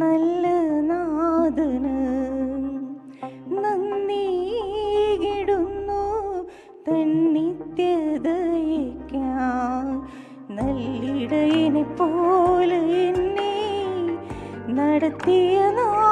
നല്ല നാഥന് നന്ദികിടുന്നു തന്നിത്യതയ്ക്കാം നല്ലിടയിനെ പോലെ എന്നെ നടത്തിയ നാഥന്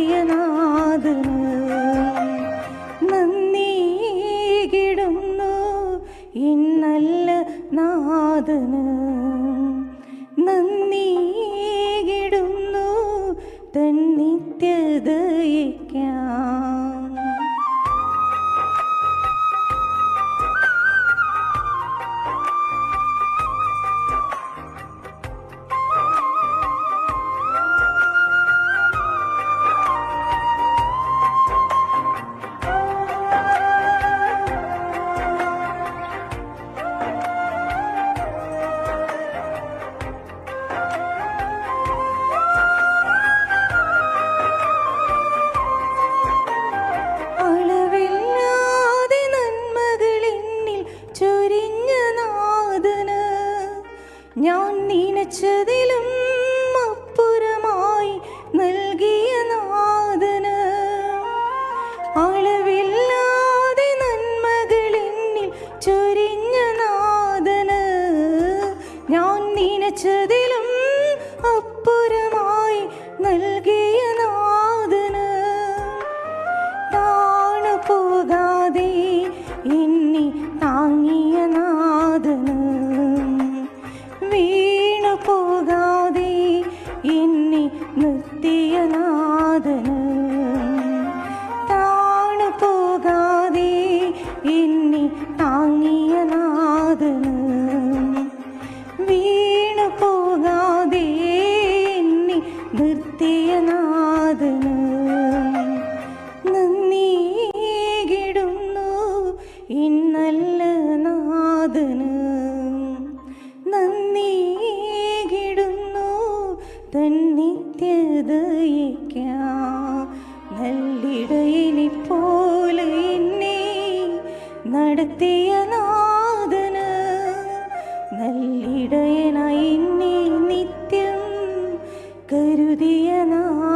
പുലർത്തിയ നാഥന് നന്ദികിടുന്നു ഇന്നല്ല നാഥന് നന്ദികിടുന്നു ഞാൻ നനച്ചതിലും അപ്പുറമായി നൽകിയ നാഥന്. അളവില്ലാതെ നന്മകളെന്നിൽ ചൊരിഞ്ഞ നാഥന്. ഞാൻ നനച്ചതിലും അപ്പുറമായി നൽകിയ താങ്ങിയ നാഥന്. വീണു പോകാതെ നിർത്തിയ നാഥന്. നന്ദിടുന്നു ഇന്നല്ല നാഥന്. നന്ദിടുന്നു തന്നിത്യതയ്ക്കാം. നല്ലിടയിലിട്ട് നടത്തിയ നാഥന് നല്ലിടയനായി നിത്യം കരുതിയ നാഥന്